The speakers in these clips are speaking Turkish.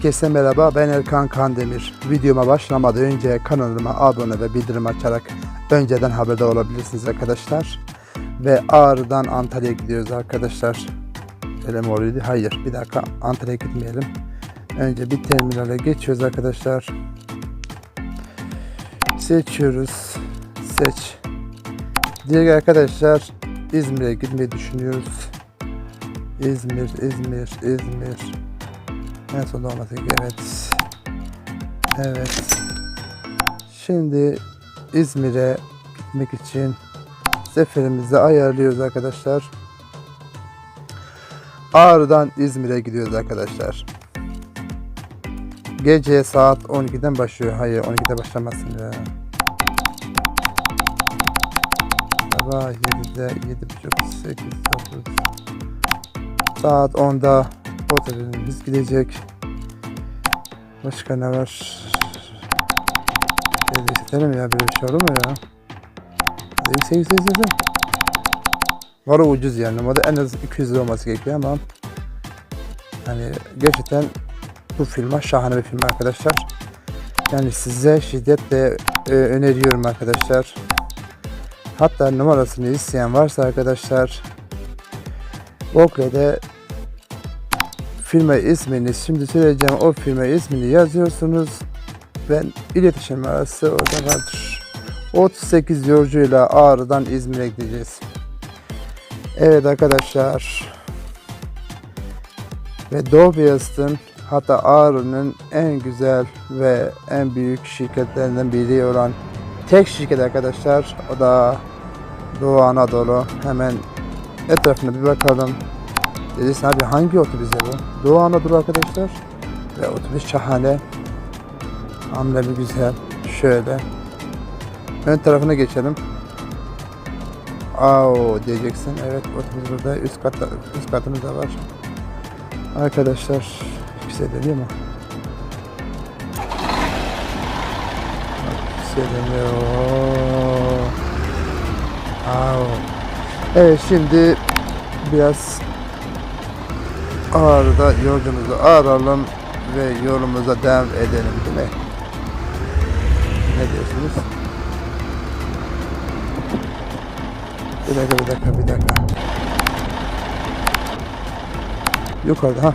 Herkese merhaba ben Erkan Kandemir. Videoma başlamadan önce kanalıma abone ve bildirim açarak önceden haberdar olabilirsiniz arkadaşlar. Ve Ağrı'dan Antalya'ya gidiyoruz arkadaşlar. Öyle mi oluyordu? Hayır bir dakika Antalya'ya gitmeyelim. Önce bir terminale geçiyoruz arkadaşlar. Seçiyoruz. Seç. Diğer arkadaşlar İzmir'e gitmeyi düşünüyoruz. İzmir, İzmir, İzmir. En son gerek. Evet. Evet. Şimdi İzmir'e gitmek için seferimizi ayarlıyoruz arkadaşlar. Ağrı'dan İzmir'e gidiyoruz arkadaşlar. Gece saat 12'den başlıyor. Hayır 12'de başlamasın ya. Sabah 7'de 7.30 8 9 Saat 10'da otelimiz gidecek. Başka ne var? Şey isterim ya böyle bir şey olur mu ya? Hadi Yüksek yüksek yüksek. Var o ucuz yani. Normalde en az 200 lira olması gerekiyor ama hani gerçekten bu film şahane bir film arkadaşlar. Yani size şiddetle e, öneriyorum arkadaşlar. Hatta numarasını isteyen varsa arkadaşlar Google'de firma ismini şimdi söyleyeceğim o firma ismini yazıyorsunuz. Ben iletişim arası orada vardır. 38 yolcuyla Ağrı'dan İzmir'e gideceğiz. Evet arkadaşlar. Ve Doğu hatta Ağrı'nın en güzel ve en büyük şirketlerinden biri olan tek şirket arkadaşlar. O da Doğu Anadolu. Hemen etrafına bir bakalım. Dediysen abi hangi otobüs bu? Doğu Anadolu arkadaşlar. Ve otobüs şahane. Amblemi güzel. Şöyle. Ön tarafına geçelim. Aa diyeceksin. Evet otobüs burada. Üst katta üst katımız da var. Arkadaşlar yükseliyor mu? Yükseliyor. Aa. Evet şimdi biraz Ağrı'da yolcumuzu ağıralım ve yolumuza devam edelim değil mi? Ne diyorsunuz? Bir dakika bir dakika bir dakika. Yukarıda ha.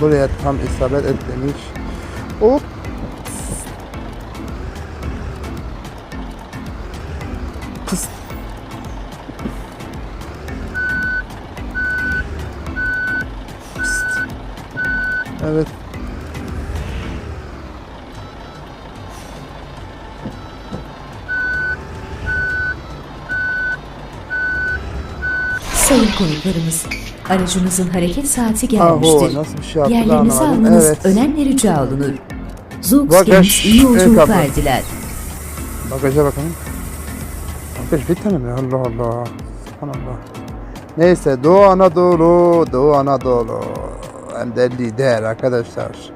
Buraya tam isabet etmemiş. Hop. Pıs. Pıst. Evet. Sayın konuklarımız, aracınızın hareket saati gelmiştir. nasıl bir şey yaptı Yerlerinizi anlamadım. almanız Evet. önemli rica olunur. Zoox Bagaj Games iyi ön yolculuklar kapı. diler. Bagaja bakalım. Bagaj bir tane mi? Allah Allah. Allah. Neyse Doğu Anadolu, Doğu Anadolu. Ben de lider arkadaşlar.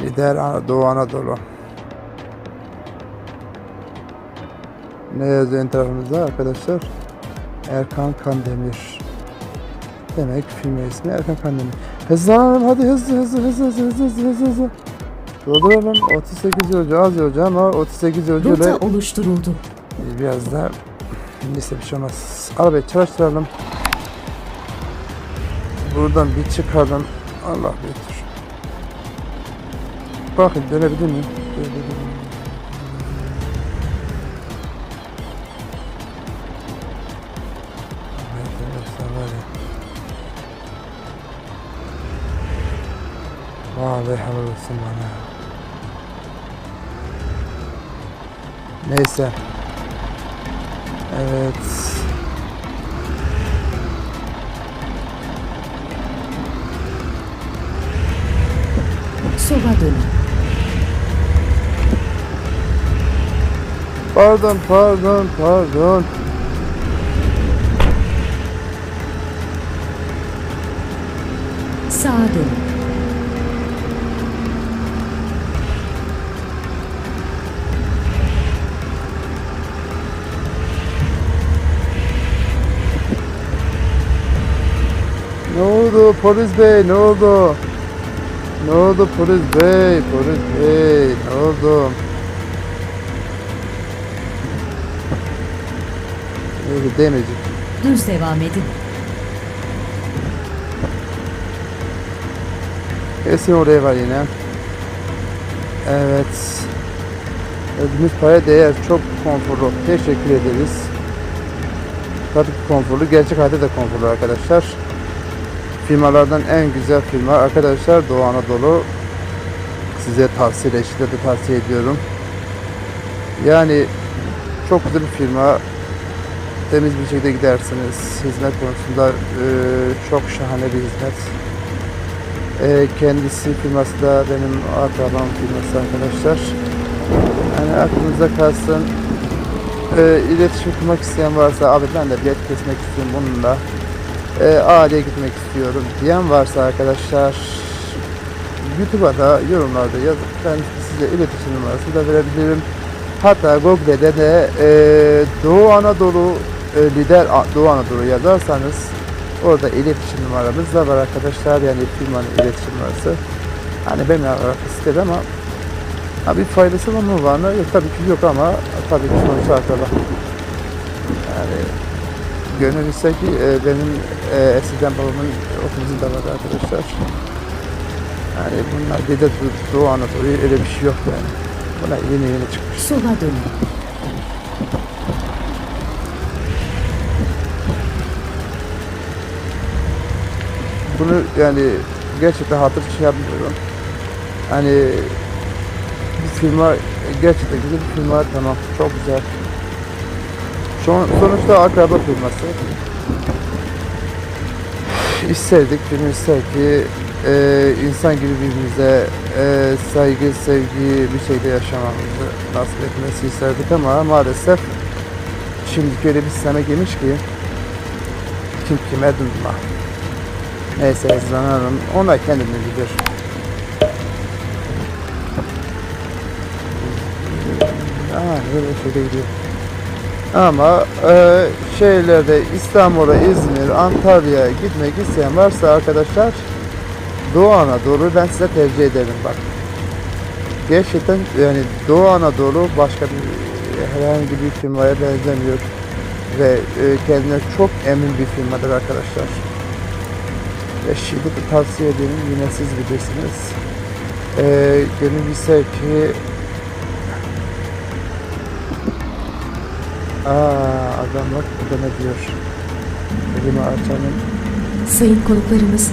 Lider Doğu Anadolu. Ne yazıyor en tarafımızda arkadaşlar? Erkan Kandemir. Demek film ismi Erkan Kandemir. Hızlanalım hadi hızlı hızlı hızlı hızlı hızlı hızlı hızlı. hızlı. Dolduralım 38 yolcu az yolcu ama 38 yolcu ile... Rota oluşturuldu. Biraz da neyse bir şey olmaz. Arabayı çalıştıralım. Buradan bir çıkalım. Allah büyüktür. Bakın dönebilir miyim? Var ya. Vallahi helal olsun bana. Neyse. Evet. Sola dönün. Pardon, pardon, pardon. Sağa dönün. Ne oldu? polis bey ne oldu? Ne oldu polis bey? Polis bey ne oldu? Öyle demeyecek. Düz devam edin. Kesin oraya var yine. Evet. Ödümüz paraya değer. Çok konforlu. Teşekkür ederiz. Tabii konforlu. Gerçek hayatta da konforlu arkadaşlar. Firmalardan en güzel firma arkadaşlar Doğu Anadolu. Size tavsiye de tavsiye ediyorum. Yani çok güzel bir firma. Temiz bir şekilde gidersiniz. Hizmet konusunda eee, çok şahane bir hizmet. Ee, kendisi firması da benim akrabam firması arkadaşlar. Yani aklınızda kalsın. Ee, iletişim kurmak isteyen varsa abi ben de bilet kesmek istiyorum bununla. Ee, Ali'ye gitmek istiyorum diyen varsa arkadaşlar YouTube'a da yorumlarda yazıp ben size iletişim numarasını da verebilirim. Hatta Google'de de e, Doğu Anadolu e, lider Doğu Anadolu yazarsanız Orada iletişim numaramız da var arkadaşlar. Yani firmanın iletişim numarası. Hani benimle alakası istedi ama ha, bir faydası var mı var mı? Yok tabii ki yok ama tabii ki sonuçta akraba. Yani gönül ise ki e, benim e, eskiden babamın okulumuzun da var arkadaşlar. Yani bunlar Dede Do- Doğu Anadolu öyle bir şey yok yani. Buna yeni yeni çıkmış. Sola dönün. bunu yani gerçekten hatır şey yapmıyorum. Hani bir firma gerçekten güzel bir firma tamam çok güzel. Son, sonuçta akraba firması. İsterdik, gönül ister ki e, insan gibi birbirimize e, saygı, sevgi bir şeyde yaşamamızı nasip etmesi isterdik ama maalesef şimdiki öyle bir sisteme girmiş ki kim kime durma. Neyse Ezran Hanım ona kendini bilir. Aa, böyle şöyle gidiyor. Ama e, şeylerde İstanbul'a, İzmir, Antalya'ya gitmek isteyen varsa arkadaşlar Doğu Anadolu ben size tercih ederim bak. Gerçekten yani Doğu Anadolu başka bir herhangi bir firmaya benzemiyor ve e, kendine çok emin bir firmadır arkadaşlar ve şiddetle tavsiye ederim. Yine siz bilirsiniz. Ee, gönül ise ki Aa, adam bak burada ne diyor. Elimi açanın Sayın konuklarımız,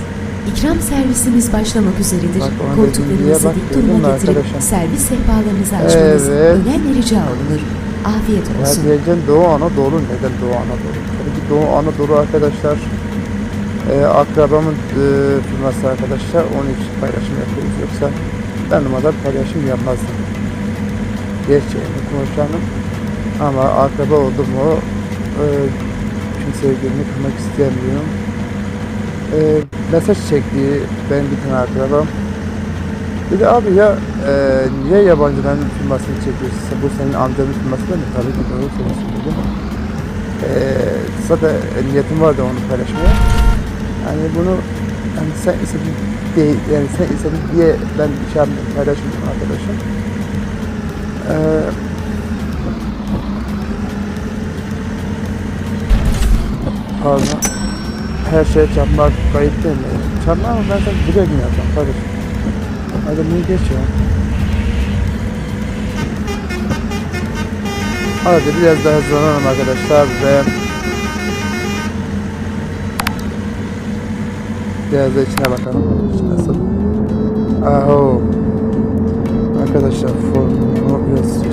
ikram servisimiz başlamak üzeredir. Bak, Koltuklarınızı dik duruma getirip arkadaşım? servis sehpalarınızı açmanız Evet. önemli rica olunur. Afiyet ya olsun. diyeceğim Doğu Anadolu neden Doğu Anadolu? Tabii ki Doğu Anadolu arkadaşlar e, akrabamın e, firması arkadaşlar onun için paylaşım yapıyoruz yoksa ben numaradan paylaşım yapmazdım. Gerçeğini konuşalım ama akraba oldu mu e, kimseye gönlünü kırmak istemiyorum. E, mesaj çektiği benim bir tane akrabam bir de abi ya e, niye yabancıların firmasını çekiyorsun? Bu senin amcanın firması değil mi? Tabii ki doğru söylüyorsun dedim. E, zaten niyetim vardı onu paylaşmaya. Yani bunu yani sen istedin değil, yani sen istedin diye ben şey yapmıyorum, paylaşmıyorum arkadaşım. E, pardon. Her şeye çarpmak kayıt değil mi? Ama ben sana güle mi yapacağım kardeşim? Hadi bunu geç ya. Hadi biraz daha hızlanalım arkadaşlar ve biraz da içine bakalım. Nasıl? Aho. Arkadaşlar formu biraz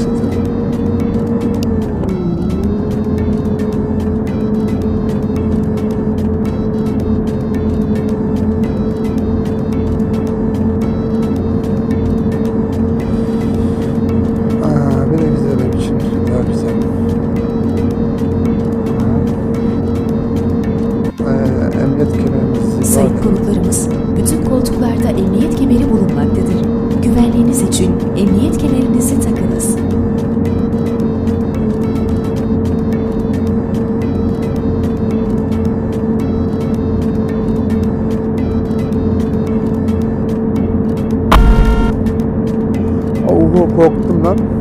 korktum lan.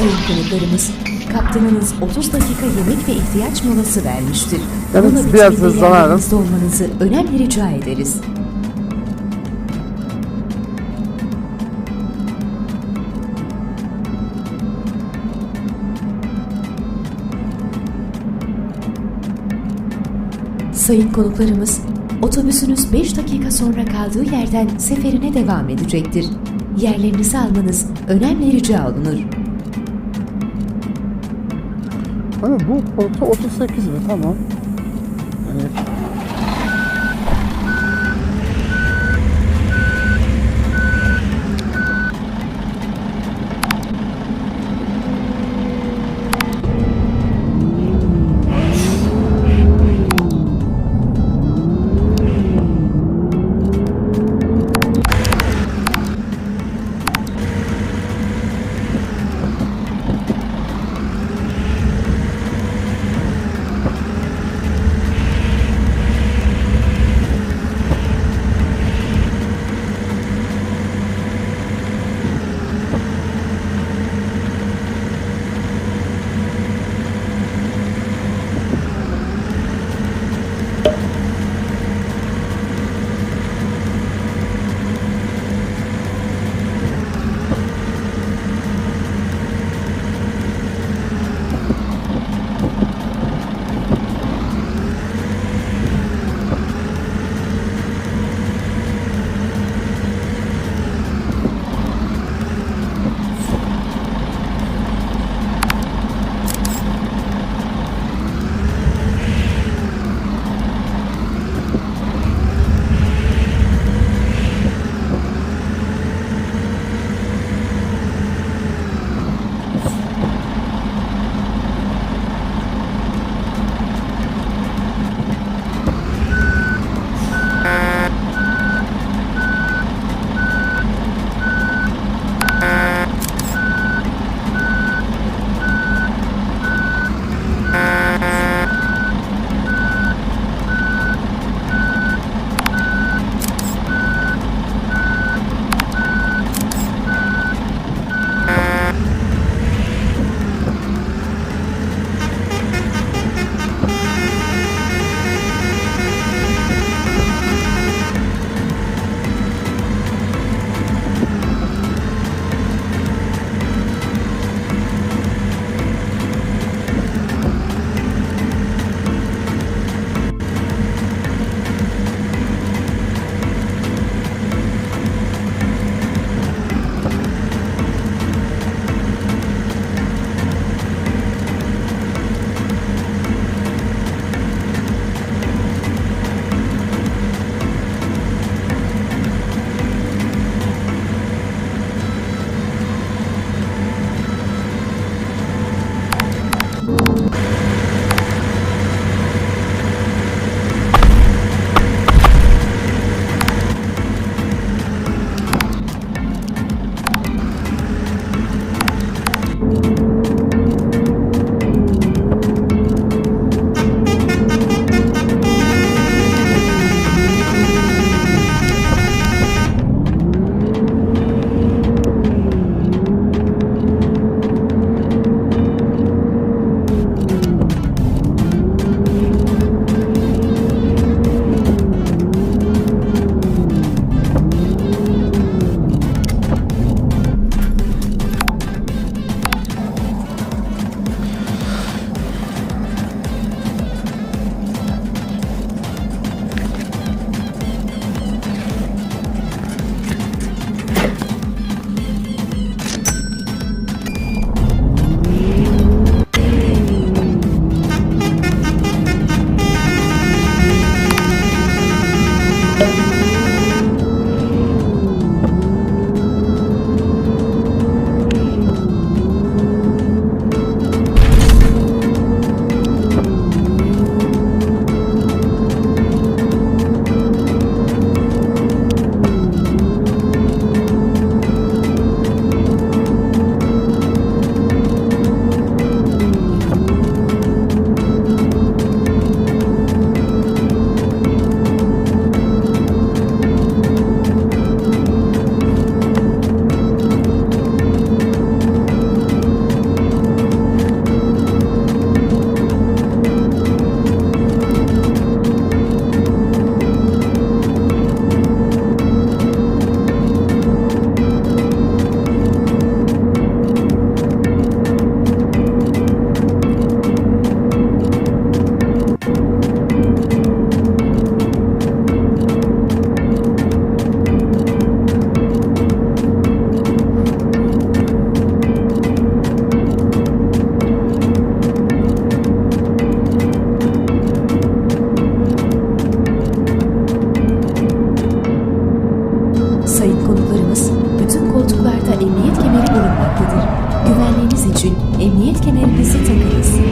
Sayın konuklarımız, kaptanınız 30 dakika yemek ve ihtiyaç molası vermiştir. Evet, Bununla biraz hızlanalım. olmanızı önemli rica ederiz. Sayın konuklarımız, otobüsünüz 5 dakika sonra kaldığı yerden seferine devam edecektir. Yerlerinizi almanız önemli rica olunur. Hani bu koltuğu 38 mi? Tamam. bulunmaktadır. Güvenliğiniz için emniyet kemerinizi takınız.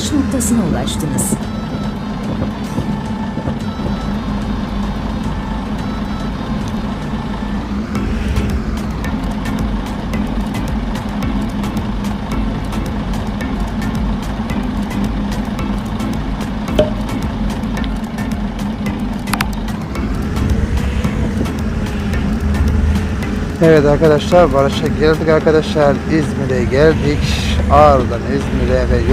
Varış noktasına ulaştınız. Evet arkadaşlar Barış'a geldik arkadaşlar. İzmir'e geldik. Ağrı'dan İzmir'e ve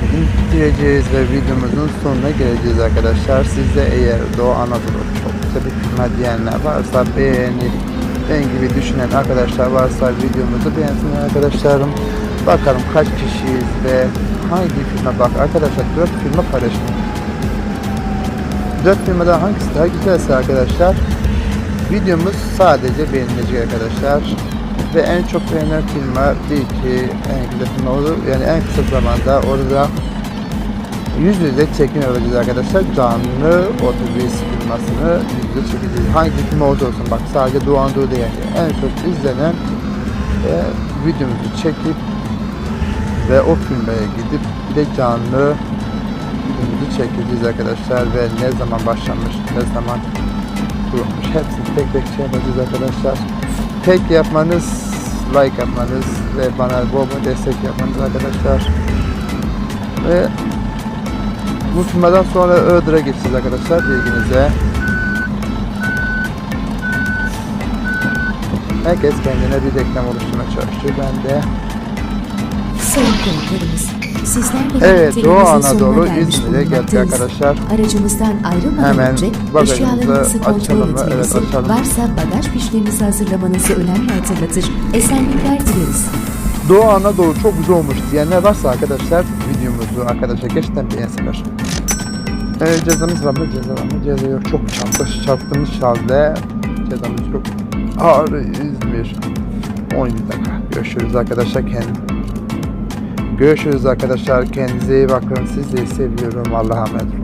bugün bitireceğiz ve videomuzun sonuna geleceğiz arkadaşlar. Siz de eğer Doğu Anadolu çok güzel bir diyenler varsa beğenip ben gibi düşünen arkadaşlar varsa videomuzu beğensin arkadaşlarım. Bakalım kaç kişiyiz ve hangi filme bak arkadaşlar 4 filme paylaşın. 4 filmden hangisi daha güzelse arkadaşlar Videomuz sadece beğenilecek arkadaşlar. Ve en çok beğenilen filmler değil ki en güzel olur. Yani en kısa zamanda orada yüz yüze çekim yapacağız arkadaşlar. Canlı otobüs firmasını yüz yüze çekeceğiz. Hangi film olursa olsun bak sadece Doğu Anadolu değil. Yani en çok izlenen e, videomuzu çekip ve o filme gidip bir de canlı videomuzu çekeceğiz arkadaşlar ve ne zaman başlamış, ne zaman kurulmuş. Hepsini tek tek şey arkadaşlar. Tek yapmanız, like yapmanız ve bana bol destek yapmanız arkadaşlar. Ve bu filmden sonra Iğdır'a geçeceğiz arkadaşlar bilginize. Herkes kendine bir reklam oluşturmaya çalışıyor. Ben de Sayın konuklarımız, sizlerle Evet, Doğu Anadolu İzmir'e geldik arkadaşlar. Aracımızdan ayrılmadan Hemen önce bagajımızı açalım mı? Evet, açalım. varsa bagaj fişlerinizi hazırlamanızı önemli hatırlatır. Esenlikler dileriz. Doğu Anadolu çok güzel olmuş diyenler varsa arkadaşlar videomuzu arkadaşlar gerçekten beğensinler. Ee, cezamız var mı? Ceza var mı? Ceza yok. Çok çarpmış, çarptığımız halde cezamız yok. Ağrı, İzmir. 17 dakika. Görüşürüz arkadaşlar. Kendinize. Görüşürüz arkadaşlar. Kendinize iyi bakın. Sizleri seviyorum. Allah'a emanet.